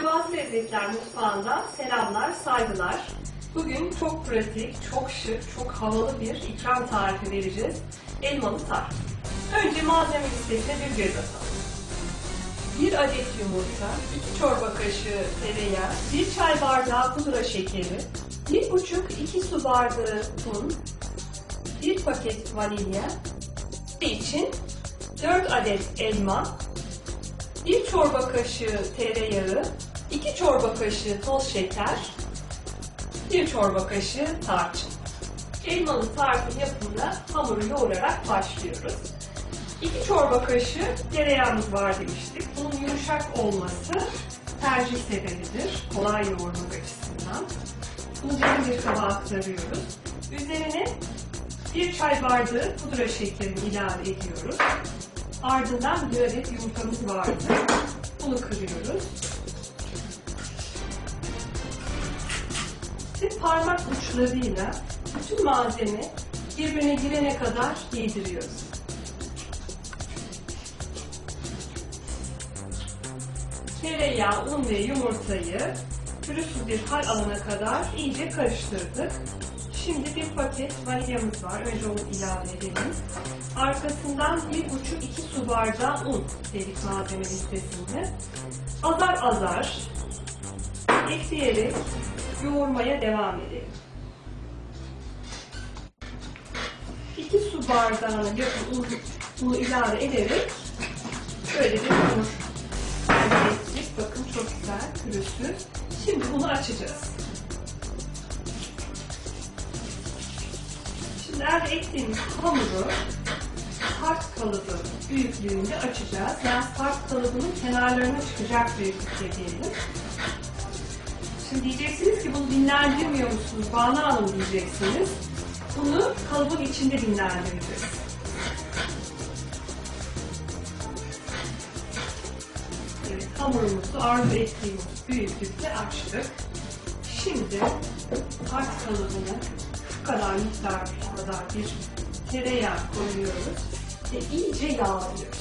Mütevazı Lezzetler Mutfağı'ndan selamlar, saygılar. Bugün çok pratik, çok şık, çok havalı bir ikram tarifi vereceğiz. Elmalı tart. Önce malzeme listesine bir göz atalım. 1 adet yumurta, 2 çorba kaşığı tereyağı, 1 çay bardağı pudra şekeri, 1,5-2 su bardağı un, 1 paket vanilya, için 4 adet elma, 1 çorba kaşığı tereyağı, 2 çorba kaşığı toz şeker, 1 çorba kaşığı tarçın. Elmalı tarifin yapımına hamuru yoğurarak başlıyoruz. 2 çorba kaşığı tereyağımız var demiştik. Bunun yumuşak olması tercih sebebidir. Kolay yoğurmak açısından. Bunu derin bir kaba aktarıyoruz. Üzerine bir çay bardağı pudra şekerini ilave ediyoruz. Ardından bir adet yumurtamız vardı. Bunu kırıyoruz. Ve parmak uçlarıyla bütün malzeme birbirine girene kadar yediriyoruz. Tereyağı, un ve yumurtayı pürüzsüz bir hal alana kadar iyice karıştırdık. Şimdi bir paket vanilyamız var. Önce onu ilave edelim. Arkasından 1,5-2 su bardağı un dedik malzeme listesinde. Azar azar ekleyerek yoğurmaya devam edelim. 2 su bardağına yakın un, unu ilave ederek böyle bir hamur elde ettik. Bakın çok güzel pürüzsüz. Şimdi bunu açacağız. Şimdi elde ettiğimiz hamuru tart kalıbı büyüklüğünde açacağız. Yani tart kalıbının kenarlarına çıkacak büyüklükte diyelim. Şimdi diyeceksiniz ki bunu dinlendirmiyor musunuz? Banu Hanım diyeceksiniz. Bunu kalıbın içinde dinlendireceğiz. Evet, hamurumuzu arzu ettiğimiz büyüklükte açtık. Şimdi tart kalıbını bu kadar miktar kadar bir tereyağı koyuyoruz ve iyice yağlıyoruz.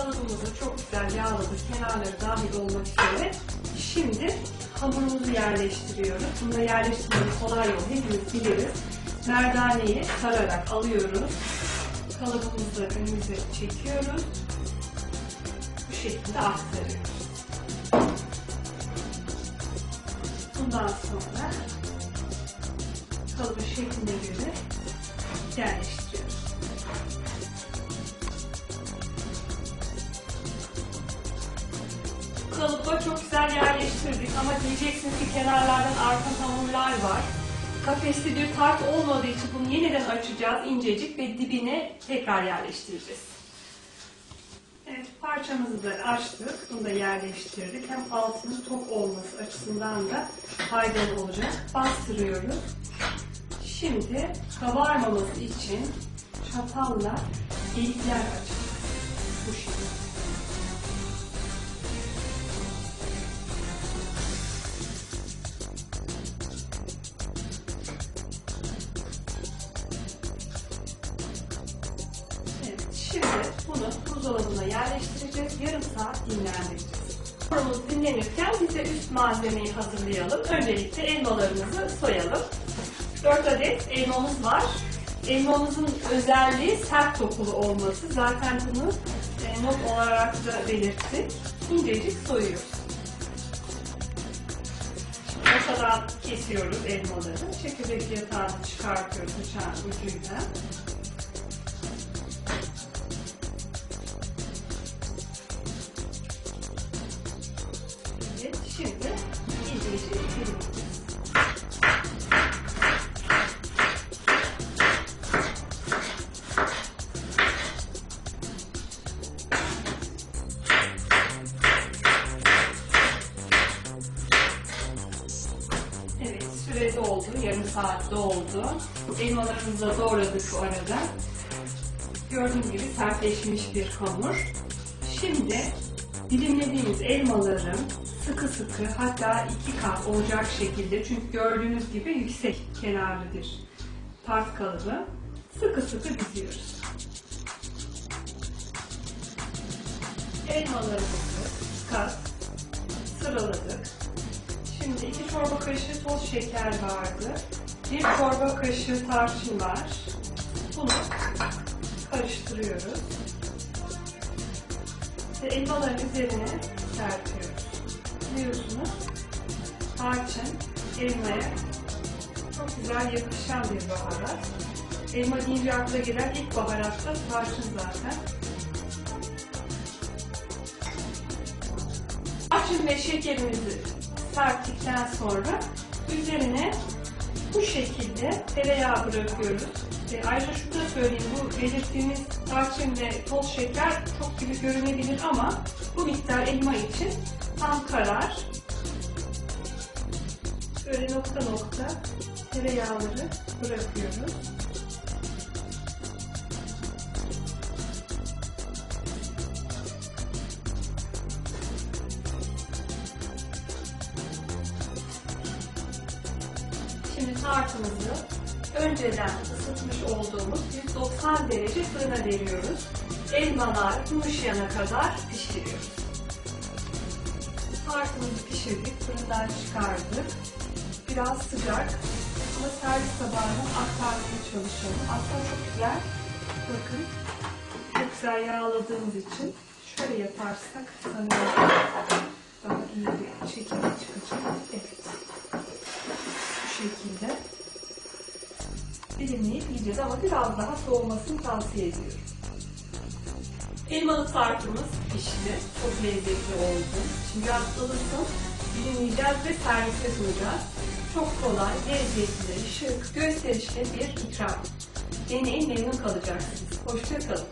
Evet, kalıbımızı çok güzel yağladık. Kenarları dahil olmak üzere. Şimdi hamurumuzu yerleştiriyoruz. Bunu da yerleştirmenin kolay yolu hepimiz biliriz. Merdaneyi sararak alıyoruz. Kalıbımızı önümüze çekiyoruz. Bu şekilde aktarıyoruz. Bundan sonra kalıbı şekline göre yerleştiriyoruz. Kalıba çok güzel yerleştirdik ama diyeceksiniz ki kenarlardan arka hamurlar var. Kafesli bir tart olmadığı için bunu yeniden açacağız incecik ve dibine tekrar yerleştireceğiz. Evet, parçamızı da açtık. Bunu da yerleştirdik. Hem altının tok olması açısından da faydalı olacak. Bastırıyoruz. Şimdi kabarmaması için çatalla delikler açacağız. Bu şekilde. Şimdi bunu buzdolabına yerleştireceğiz. Yarım saat dinlendireceğiz. Hamurumuz dinlenirken biz de üst malzemeyi hazırlayalım. Öncelikle elmalarımızı soyalım. 4 adet elmamız var. Elmamızın özelliği sert dokulu olması. Zaten bunu e, not olarak da belirttik. İncecik soyuyoruz. Ortadan kesiyoruz elmaları. Çekirdek yatağını çıkartıyoruz bıçağın ucuyla. Doldu. Yarım saat doldu. Elmalarımızı da doğradık arada. Gördüğünüz gibi sertleşmiş bir hamur. Şimdi dilimlediğimiz elmaların sıkı sıkı hatta iki kat olacak şekilde çünkü gördüğünüz gibi yüksek kenarlı bir tart kalıbı sıkı sıkı diziyoruz. Elmalarımızı kat sıraladık. Şimdi iki çorba kaşığı toz şeker vardı. Bir çorba kaşığı tarçın var. Bunu karıştırıyoruz. Ve elmaların üzerine serpiyoruz. Biliyorsunuz tarçın elmaya çok güzel yakışan bir baharat. Elma deyince akla gelen ilk baharat da tarçın zaten. Tarçın ve şekerimizi serptikten sonra üzerine bu şekilde tereyağı bırakıyoruz. E, ayrıca şunu da söyleyeyim, bu belirttiğimiz tarçın ve toz şeker çok gibi görünebilir ama bu miktar elma için tam karar. Böyle nokta nokta tereyağları bırakıyoruz. Şimdi tartımızı önceden ısıtmış olduğumuz 190 derece fırına veriyoruz. Elmalar yumuşayana kadar pişiriyoruz. Tartımızı pişirdik, fırından çıkardık. Biraz sıcak ama servis tabağına aktarmaya çalışalım. Aslında çok güzel. Bakın çok güzel yağladığımız için şöyle yaparsak sanıyorum yiyeceğiz ama biraz daha soğumasını tavsiye ediyorum. Elmalı tartımız pişti. Çok lezzetli oldu. Şimdi biraz. Dilimleyeceğiz ve servise sunacağız. Çok kolay, lezzetli, şık, gösterişli bir ikram. Deneyin memnun kalacaksınız. Hoşçakalın.